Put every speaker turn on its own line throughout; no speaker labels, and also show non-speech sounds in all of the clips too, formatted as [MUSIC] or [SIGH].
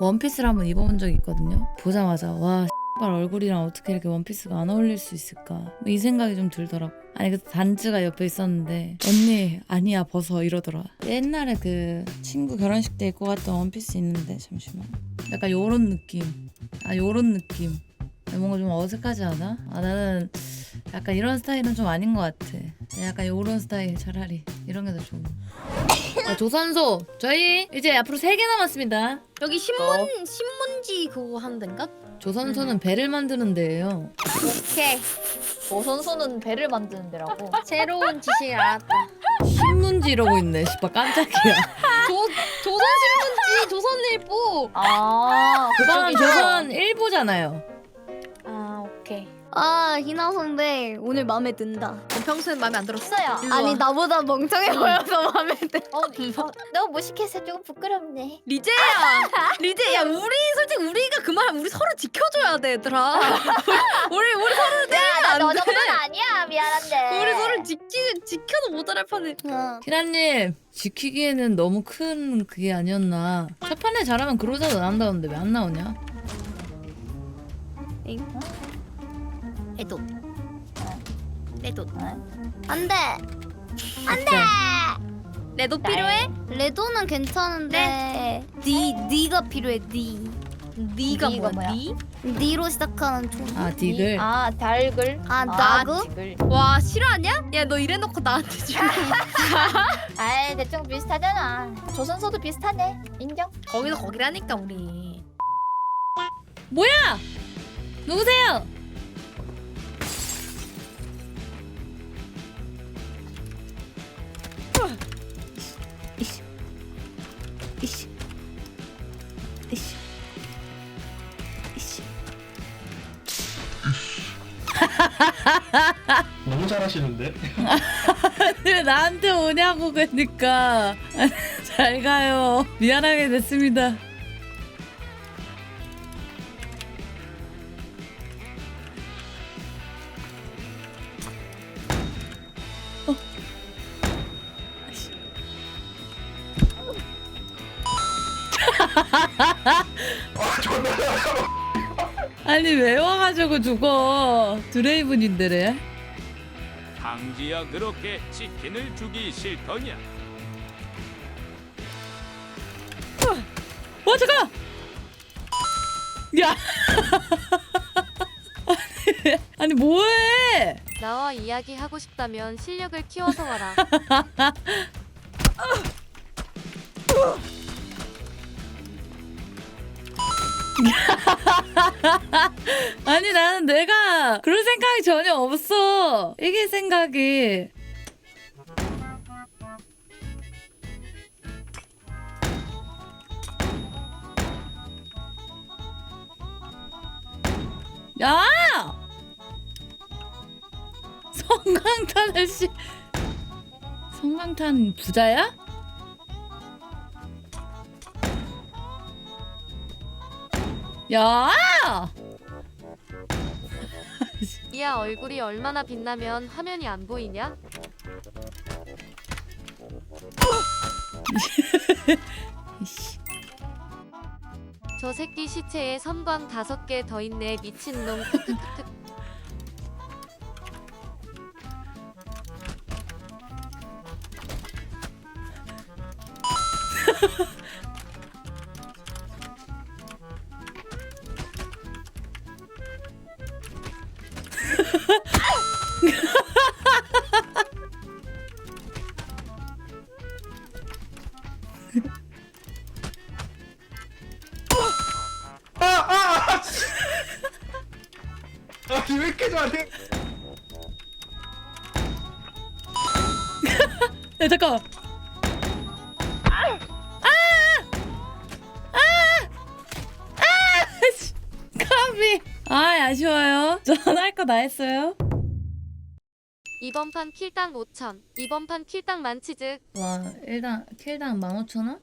원피스를 한번 입어본 적이 있거든요. 보자마자 와 X발 얼굴이랑 어떻게 이렇게 원피스가 안 어울릴 수 있을까 뭐이 생각이 좀 들더라고. 아니 그 단즈가 옆에 있었는데 언니 아니야 벗어 이러더라. 옛날에 그 친구 결혼식 때 입고 갔던 원피스 있는데 잠시만. 약간 요런 느낌. 아 요런 느낌. 뭔가 좀 어색하지 않아? 아 나는 약간 이런 스타일은 좀 아닌 것 같아. 약간 요런 스타일 차라리 이런 게 더 좋은. 자, 조선소 저희 이제 앞으로 3개 남았습니다.
여기 신문 신문지 그거 하는 데인가?
조선소는 배를 만드는 데예요.
오케이. 조선소는 배를 만드는 데라고. [LAUGHS]
새로운 지식 알았다.
신문지 이러고 있네. 씨발 깜짝이야. [LAUGHS]
조 조선 신문지 조선일보.
아,
그거는? 조선 일보잖아요.
아, 오케이.
아 희나 선배 오늘 마음에 든다.
평소엔 마음에 안 들었어.
했어요.
일로
아니
와.
나보다 멍청해 보여서 마음에 들.
어, 어, 너무 무식해서 조금 부끄럽네.
리제야, [LAUGHS] 리제, 야 우리 솔직히 우리가 그 말 우리 서로 지켜줘야 돼, 얘들아. [LAUGHS] 우리 우리 서로 때리면 나너안 돼.
정도는 아니야. 미안한데.
우리 서로 지키 지켜도 못할 판에.
어.
키라님 지키기에는 너무 큰 그게 아니었나. 첫 판에 잘하면 그로자도 나온다는데 왜 안 나오냐?
애도. 애도.
안돼.
진짜.
레도 필요해?
레도는 괜찮은데 니 니가 필요해 니.
네가 뭐야?
뭐야?
네?
니로 시작하는 총.
아 디글.
아, 달글.
아, 나그?
디글.
와 싫어하냐? 야 너 이래놓고 나한테 지금 [LAUGHS]
아이, 대충 비슷하잖아. 조선소도 비슷하네. 인정?
거기서 거기라니까 우리.
뭐야? 누구세요? 이씨. 이씨.
너무 잘하시는데? [LAUGHS]
왜 나한테 오냐고 그러니까 [LAUGHS] 잘 가요 미안하게 됐습니다 [LAUGHS] 아니 왜 와가지고 죽어 드레이븐인데래
강지야 그렇게 치킨을 주기 싫더냐?
와 잠깐! 야! [LAUGHS] 아니, 아니 뭐해?
나와 이야기 하고 싶다면 실력을 키워서 와라. [LAUGHS] [LAUGHS]
아니 나는 내가 그럴 생각이 전혀 없어. 이게 생각이. 야! 성광탄을 씨. 성광탄 부자야? 야!
이야 얼굴이 얼마나 빛나면 화면이 안 보이냐? 저 새끼 시체에 섬광 다섯 개 더 있네 미친놈. 크크크크. [LAUGHS]
아! 아! 아! 씨. 아니 왜 이렇게 잘해?
야 잠깐. 아! 아! 아! 씨. 까비. 아 아쉬워요. 전 할 거 다 했어요.
이번 판 킬당 5천. 이번 판 킬당 만치즈.
와 일당 킬당 15,000원?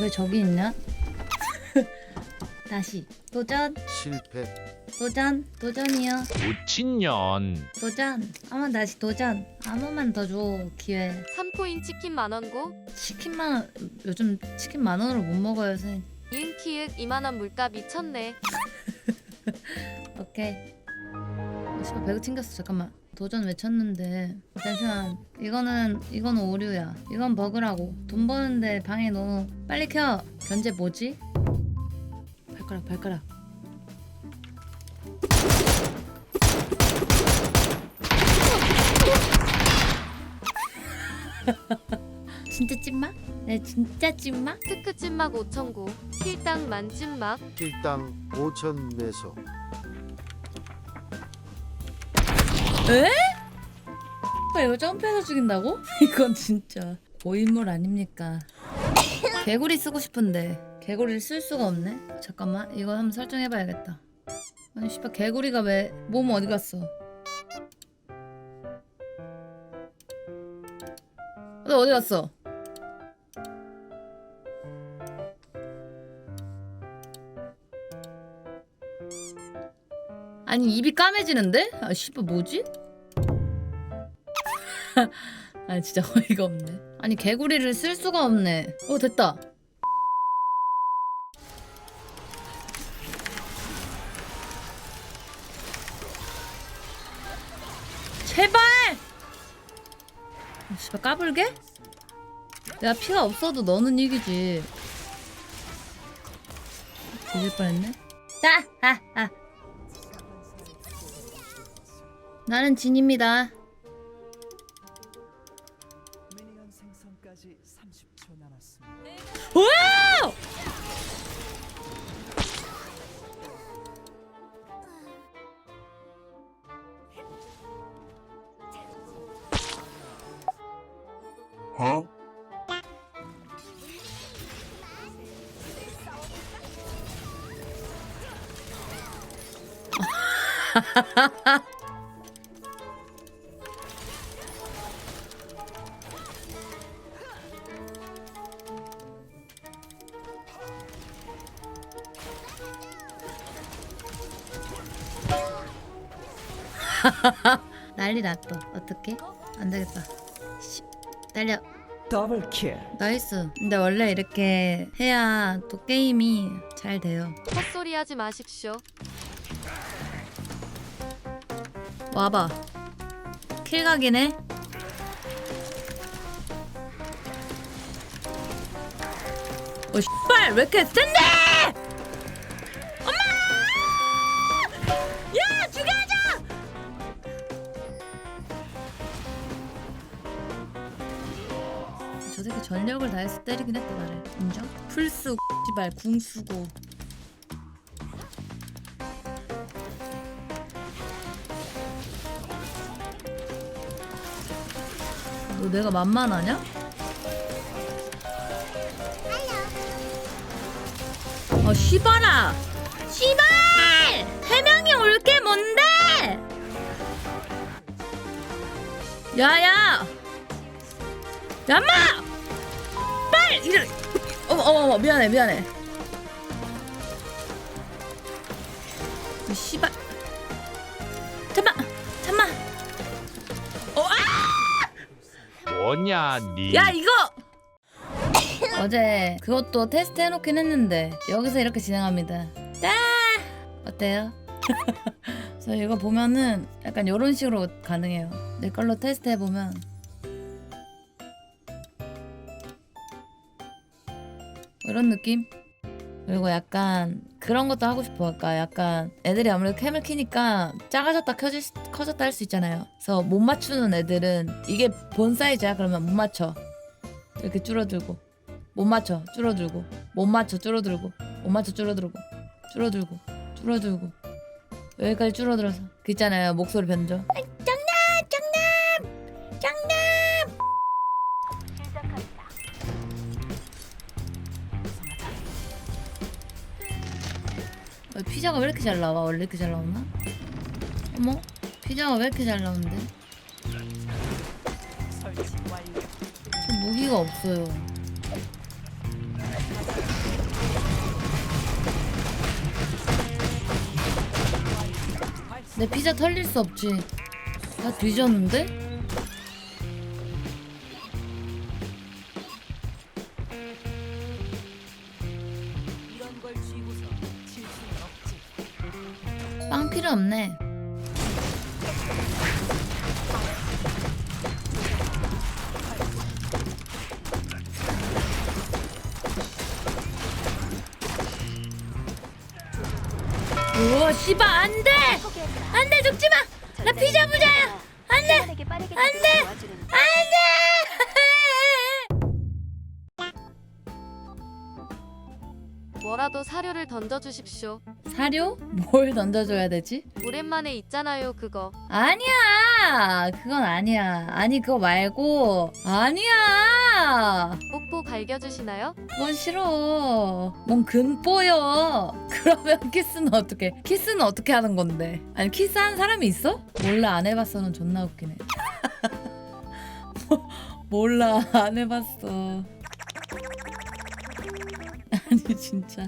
왜 저기 있냐? [LAUGHS] 다시 도전.
실패
도전 도전이요.
우친년.
도전. 아무 다시 도전. 아무만 더 줘 기회.
3코인 치킨 만원고?
치킨만 요즘 치킨 만 원으로 못 먹어요 선생님.
이응키읔 이만한 물값 미쳤네. [LAUGHS]
오케이. 어, 씨발 배그 튕겼어. 잠깐만. 도전 외쳤는데. 잠시만. 이거는 이거는 오류야. 이건 버그라고. 돈 버는데 방에 너무 빨리 켜. 견제 뭐지? 발가락 발가락 [LAUGHS] 진짜 찐맛? 네 진짜 찐맛?
크크 찐막 5천고 힐당 만 찐막
일당 5천 매소
아, 이거 점프해서 죽인다고? [LAUGHS] 이건 진짜 고인물 아닙니까? 개구리 쓰고 싶은데 개구리를 쓸 수가 없네. 잠깐만 이거 한번 설정해봐야겠다. 아니 씨발 개구리가 왜 몸 어디 갔어? 너 어디 갔어? 아니 입이 까매지는데? 아 씨발 뭐지? [LAUGHS] 아니 진짜 어이가 없네. 아니 개구리를 쓸 수가 없네. 어 됐다. 아, 씨발 까불게? 내가 피가 없어도 너는 이기지. 뒤질 뻔했네. 따하하. 나는 진입니다.
미니언 생성까지 30초 남았습니다.
와 우! [LAUGHS] 난리 났어. 어떡해? 안 되겠다. 씨, 달려.
더블 킬.
나이스. 근데 원래 이렇게 해야 또 게임이 잘 돼요.
헛소리 하지 마십시오
와봐. 킬각이네. 어, 씨발, 왜 이렇게 센데? 저 새끼 전력을 다해서 때리긴 했다, 나를. 인정? 풀스, 씨발, 궁 쓰고. 너 내가 만만하냐? 아 씨발아! 씨발! 세 명이 올 게 뭔데? 야야! 야마! 빨! 이래! 어머 어머 어머 미안해 미안해. 이 씨발. 잠만 잠만. 어 아!
뭐냐 니
야 이거 어제 그것도 테스트 해놓긴 했는데 여기서 이렇게 진행합니다 따 어때요? [LAUGHS] 그래서 이거 보면은 약간 이런 식으로 가능해요 내 걸로 테스트 해보면 이런 느낌? 그리고 약간 그런 것도 하고 싶어. 아까. 약간 애들이 아무래도 캠을 키니까 작아졌다 켜질 수- 커졌다 할 수 있잖아요. 그래서 못 맞추는 애들은 이게 본 사이즈야. 그러면 못 맞춰. 이렇게 줄어들고. 못 맞춰. 줄어들고. 못 맞춰. 줄어들고. 못 맞춰. 줄어들고. 줄어들고. 줄어들고. 여기까지 줄어들어서. 그 있잖아요. 목소리 변조. 아, 짱 피자가 왜 이렇게 잘 나와? 원래 이렇게 잘 나오나? 어머, 피자가 왜 이렇게 잘 나오는데? 저 무기가 없어요. 내 피자 털릴 수 없지. 다 뒤졌는데? 없네. 우와 씨발 안돼 안돼 죽지 마. 나 피자 부자야. 안돼 안돼 안돼.
뭐라도 사료를 던져주십시오.
사료? 뭘 던져줘야 되지?
오랜만에 있잖아요 그거.
아니야 그건 아니야 아니 그거 말고 아니야
뽀뽀 갈겨주시나요?
그건 싫어 뭔 근뽀여 [LAUGHS] 그러면 키스는 어떻게 키스는 어떻게 하는 건데 아니 키스한 사람이 있어? 몰라 안 해봤어는 존나 웃기네 뭐, [LAUGHS] 몰라 안 해봤어 아니 [LAUGHS] 진짜.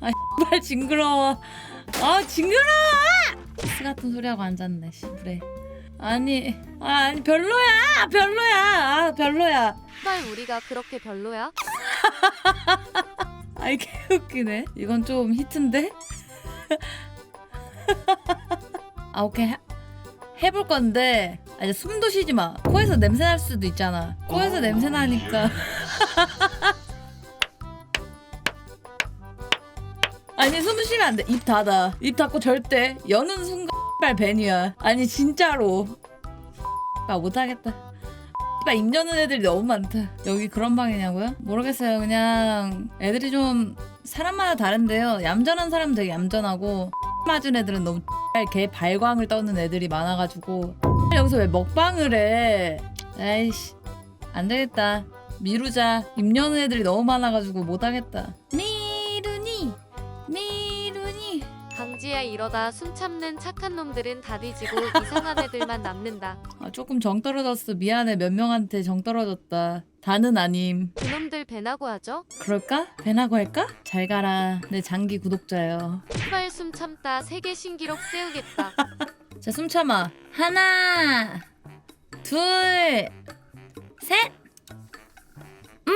아 정말 징그러워. 아 징그러워! 키스 같은 소리하고 앉았네 씨부래 아니 아, 아니 별로야! 별로야! 아 별로야.
날 우리가 그렇게 별로야? [LAUGHS]
아이 개웃기네. 이건 좀 히트인데? [LAUGHS] 아 오케이. 해, 해볼 건데. 아, 이제 숨도 쉬지 마. 코에서 냄새 날 수도 있잖아. 코에서 냄새 나니까 아니 숨 쉬면 안 돼 입 닫아 입 닫고 절대 여는 순간 발 벤이야 아니 진짜로 아 못하겠다 아, 입 여는 애들이 너무 많다. 여기 그런 방이냐고요? 모르겠어요. 그냥 애들이 좀 사람마다 다른데요. 얌전한 사람은 되게 얌전하고 맞은 애들은 너무 개 발광을 떠는 애들이 많아가지고 여기서 왜 먹방을 해? 에이씨 안 되겠다. 미루자. 입 여는 애들이 너무 많아가지고 못하겠다. 미
이러다 숨 참는 착한 놈들은 다 뒤지고 이상한 애들만 남는다.
아, 조금 정 떨어졌어. 미안해. 몇 명한테 정 떨어졌다. 다는 아님.
그놈들 배나고 하죠?
그럴까? 배나고 할까? 잘 가라. 내 장기 구독자요.
후발 숨 참다 세계 신기록 세우겠다. [LAUGHS]
자, 숨 참아. 하나, 둘, 셋. 음.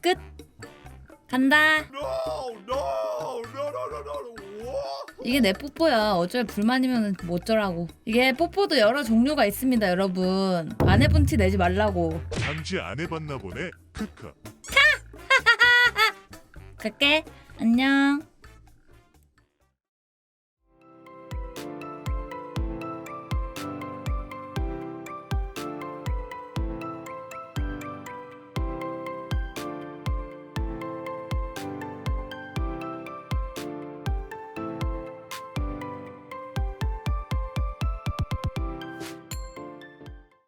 끝. 간다. 이게 내 뽀뽀야. 어쩔 불만이면 뭐 어쩌라고. 이게 뽀뽀도 여러 종류가 있습니다, 여러분. 안 해본 티 내지 말라고.
강지 안 해봤나 보네. 크크.
갈게. [LAUGHS] 안녕.